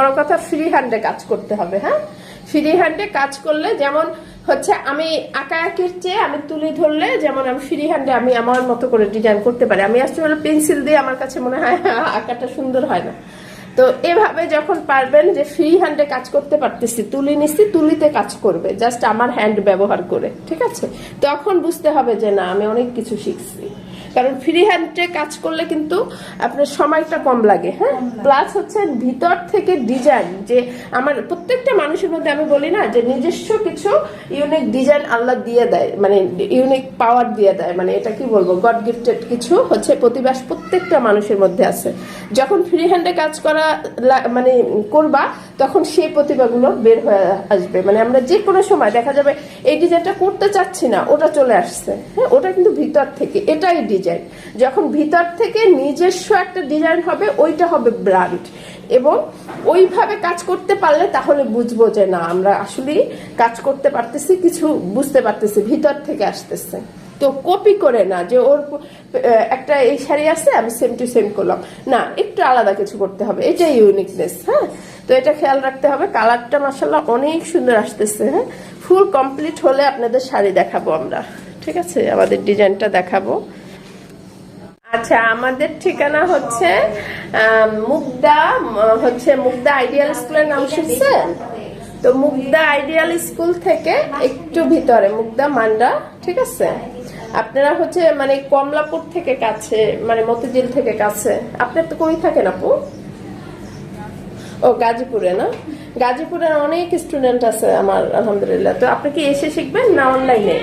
বড় কথা ফ্রি হ্যান্ডে কাজ করতে হবে হ্যাঁ? ফ্রি হ্যান্ডে কাজ করলে যেমন হচ্ছে আমি আঁকা আঁকির চেয়ে আমি তুলি ধরলে যেমন আমি ফ্রি হ্যান্ডে আমি আমার মতো করে ডিজাইন করতে পারি। আমি আসলে পেন্সিল দিয়ে আমার কাছে মনে হয় আঁকাটা সুন্দর হয় না। তো এভাবে যখন পারবেন যে ফ্রি হ্যান্ডে কাজ করতে পারতেছি, তুলি নিচ্ছি তুলিতে কাজ করবে জাস্ট আমার হ্যান্ড ব্যবহার করে, ঠিক আছে? তখন বুঝতে হবে যে না, আমি অনেক কিছু শিখছি। কারণ ফ্রি হ্যান্ডে কাজ করলে কিন্তু আপনার সময়টা কম লাগে হ্যাঁ? প্লাস হচ্ছে ভিতর থেকে ডিজাইন যে আমার প্রত্যেকটা মানুষের মধ্যে আমি বলি না যে নিজস্ব কিছু ইউনিক ডিজাইন আল্লাহ দিয়ে দেয় মানে ইউনিক পাওয়ার দিয়ে দেয় মানে এটা কি বলব গড গিফটেড কিছু হচ্ছে প্রতিবাস প্রত্যেকটা মানুষের মধ্যে আছে। যখন ফ্রি হ্যান্ডে কাজ করা মানে করবা, তখন সেই প্রতিভাগুলো বের হয়ে আসবে। মানে আমরা যে কোনো সময় দেখা যাবে, এই ডিজাইনটা করতে চাচ্ছি না, ওটা চলে আসছে হ্যাঁ? ওটা কিন্তু ভিতর থেকে, এটাই ডিজাইন যখন ভিতর থেকে নিজস্ব একটা ডিজাইন হবে, ওইটা হবে ব্র্যান্ড। এবং ওইভাবে কাজ করতে পারলে তাহলে বুঝব যে না, আমরা আসলে কাজ করতে পারতেছি, কিছু বুঝতে পারতেছি, ভিতর থেকে আসতেছে। তো কপি করে না যে ওর একটা এই শাড়ি আছে, আমি সেম টু সেম করলাম। না, একটু আলাদা কিছু করতে হবে, এটাই ইউনিকনেস হ্যাঁ? তো এটা খেয়াল রাখতে হবে, কালারটা মাসাল্লাহ অনেক সুন্দর আসতেছে হ্যাঁ? ফুল কমপ্লিট হলে আপনাদের শাড়ি দেখাবো আমরা, ঠিক আছে? আমাদের ডিজাইনটা দেখাবো। আচ্ছা আমাদের ঠিকানা হচ্ছে মুগদা হচ্ছে মুগদা আইডিয়াল স্কুলের নাম শুনছেন তো মুগদা আইডিয়াল স্কুল থেকে একটু ভিতরে, মুগদা মান্ডা, ঠিক আছে? আপনারা হচ্ছে মানে কমলাপুর থেকে কাছে মানে মতিঝিল থেকে কাছে। আপনার তো কই থাকেন আপু? ও, গাজীপুরে, না? গাজীপুরে অনেক স্টুডেন্ট আছে আমার, আলহামদুলিল্লাহ। তো আপনি কি এসে শিখবেন না অনলাইনে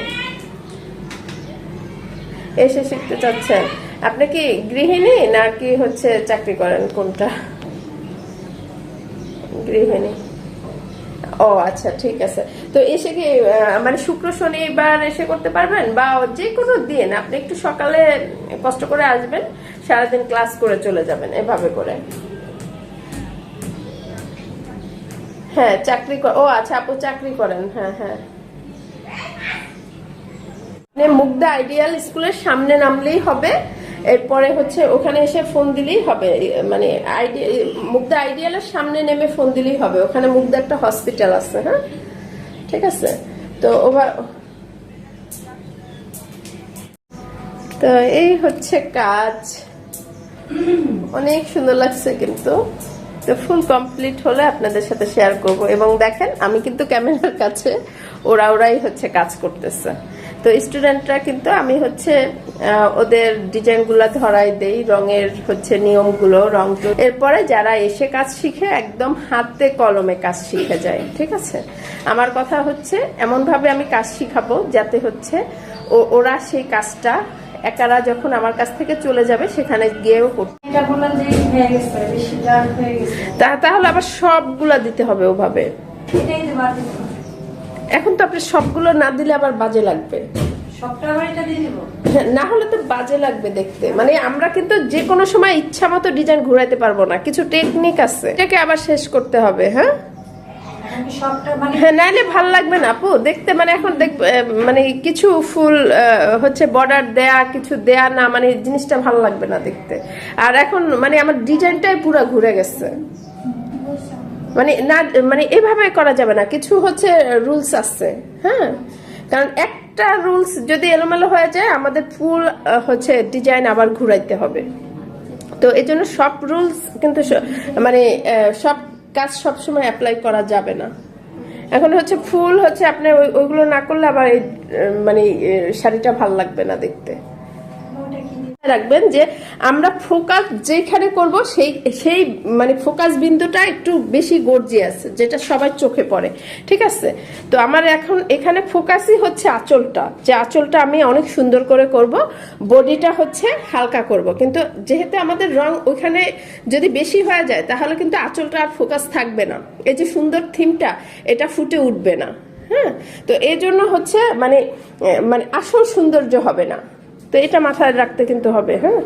এসে শিখতে চাচ্ছেন? আপনি কি গৃহিণী নাকি হচ্ছে চাকরি করেন? কোনটা? গৃহিণী। ও আচ্ছা ঠিক আছে। তো এসে কি মানে শুক্র শনিবার এসে করতে পারবেন? বা যে কোনো দিন, আপনি একটু সকালে কষ্ট করে আসবেন, সারাদিন ক্লাস করে চলে যাবেন, এভাবে করে। হ্যাঁ চাকরি ও আচ্ছা আপু চাকরি করেন হ্যাঁ হ্যাঁ। মুগ্ধা আইডিয়াল স্কুলের সামনে নামলেই হবে। এরপরে হচ্ছে ওখানে এসে ফোন দিলেই হবে। মানে আইডি- মুগদা আইডিয়ালের সামনে নেমে ফোন দিলেই হবে। ওখানে মুগদা একটা হসপিটাল আছে হ্যাঁ? ঠিক আছে? তো ওভার তো এই হচ্ছে কাজ। অনেক সুন্দর লাগছে কিন্তু। তো ফুল কমপ্লিট হলে আপনাদের সাথে শেয়ার করব। এবং দেখেন, আমি কিন্তু ক্যামেরার কাছে ওরা ওরাই হচ্ছে কাজ করতেছে। তো স্টুডেন্টরা কিন্তু আমি হচ্ছে ওদের ডিজাইনগুলো ধরাই দেই রঙের হচ্ছে নিয়মগুলো রং এরপরে যারা এসে কাজ শিখে একদম হাতে কলমে কাজ শিখে যায় ঠিক আছে? আমার কথা হচ্ছে এমন ভাবে আমি কাজ শিখাবো যাতে হচ্ছে ও- ওরা সেই কাজটা একারা যখন আমার কাছ থেকে চলে যাবে সেখানে গিয়েও তা- তাহলে আবার সবগুলা দিতে হবে ওভাবে। এখন তো আপনি সবগুলো না দিলে আবার বাজে লাগবে। না হলে তো বাজে লাগবে দেখতে। মানে আমরা কিন্তু যে কোনো সময় ইচ্ছা মতো ডিজাইন ঘুরাইতে পারব না। কিছু টেকনিক আছে। এটাকে আবার শেষ করতে হবে হ্যাঁ? সবটা মানে হ্যাঁ নাইলে ভালো লাগবে না আপু। দেখতে মানে এখন দেখ মানে কিছু ফুল হচ্ছে বর্ডার দেয়া কিছু দেয়া না মানে জিনিসটা ভালো লাগবে না দেখতে। আর এখন মানে আমার ডিজাইনটাই পুরো ঘুরে গেছে। মানে না মানে এভাবে করা যাবে না। কিছু হচ্ছে রুলস আছে হ্যাঁ? কারণ একটা রুলস যদি এলোমেলো হয়ে যায়, আমাদের ফুল হচ্ছে ডিজাইন আবার ঘুরাইতে হবে। তো এই জন্য সব রুলস কিন্তু মানে সব কাজ সবসময় অ্যাপ্লাই করা যাবে না। এখন হচ্ছে ফুল হচ্ছে আপনার ওই- ওইগুলো না করলে আবার মানে শাড়িটা ভালো লাগবে না দেখতে। রাখবেন যে আমরা ফোকাস যেখানে করব সেই সেই মানে ফোকাস বিন্দুটা একটু বেশি গর্জিয়াস যেটা সবার চোখে পড়ে। ঠিক আছে? তো আমার এখন এখানে ফোকাসই হচ্ছে আঁচলটা। যে আঁচলটা আমি অনেক সুন্দর করে করব বডিটা হচ্ছে হালকা করব। কিন্তু যেহেতু আমাদের রং ওইখানে যদি বেশি হয়ে যায়, তাহলে কিন্তু আঁচলটা আর ফোকাস থাকবে না। এই যে সুন্দর থিমটা, এটা ফুটে উঠবে না। হ্যাঁ? তো এই জন্য হচ্ছে মানে মানে আসল সৌন্দর্য হবে না। তো এটা মাথায় রাখতে কিন্তু হবে হ্যাঁ?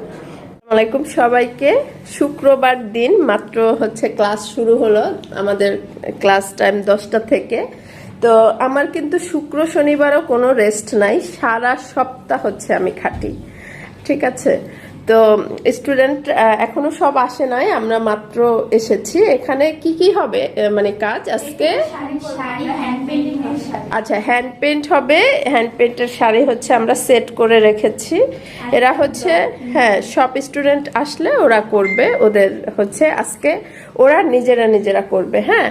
আলাইকুম সবাইকে। শুক্রবার দিন, মাত্র হচ্ছে ক্লাস শুরু হলো, আমাদের ক্লাস টাইম দশটা থেকে। তো আমার কিন্তু শুক্র শনিবারও কোনো রেস্ট নাই, সারা সপ্তাহ হচ্ছে আমি খাটি, ঠিক আছে? তো স্টুডেন্ট এখনও সব আসে নাই আমরা মাত্র এসেছি। এখানে কি কি হবে মানে কাজ আজকে? আচ্ছা হ্যান্ড পেন্ট হবে। হ্যান্ড পেন্টের শাড়ি হচ্ছে আমরা সেট করে রেখেছি। এরা হচ্ছে হ্যাঁ সব স্টুডেন্ট আসলে ওরা করবে। ওদের হচ্ছে আজকে ওরা নিজেরা নিজেরা করবে হ্যাঁ?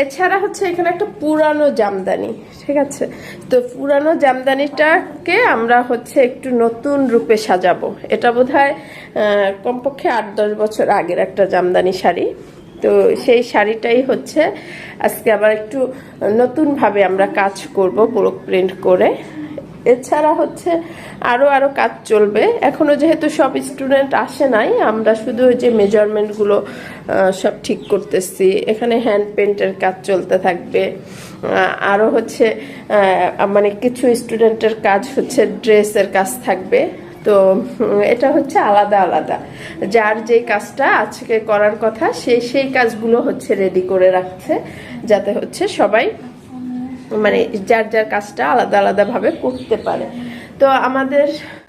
এছাড়া হচ্ছে এখানে একটা পুরানো জামদানি, ঠিক আছে? তো পুরানো জামদানিটাকে আমরা হচ্ছে একটু নতুন রূপে সাজাবো। এটা বোধ হয় কমপক্ষে আট, দশ বছর আগের একটা জামদানি শাড়ি। তো সেই শাড়িটাই হচ্ছে আজকে আবার একটু নতুনভাবে আমরা কাজ করব ব্লক প্রিন্ট করে। এছাড়া হচ্ছে আরও আরও কাজ চলবে। এখনও যেহেতু সব স্টুডেন্ট আসে নাই আমরা শুধু ওই যে মেজারমেন্টগুলো সব ঠিক করতেছি। এখানে হ্যান্ড পেন্টের কাজ চলতে থাকবে। আহ, আরও হচ্ছে মানে কিছু স্টুডেন্টের কাজ হচ্ছে ড্রেসের কাজ থাকবে। তো এটা হচ্ছে আলাদা আলাদা। যার যে কাজটা আজকে করার কথা সেই সেই কাজগুলো হচ্ছে রেডি করে রাখছে। যাতে হচ্ছে সবাই মানে যার যার কাজটা আলাদা আলাদাভাবে করতে পারে। তো আমাদের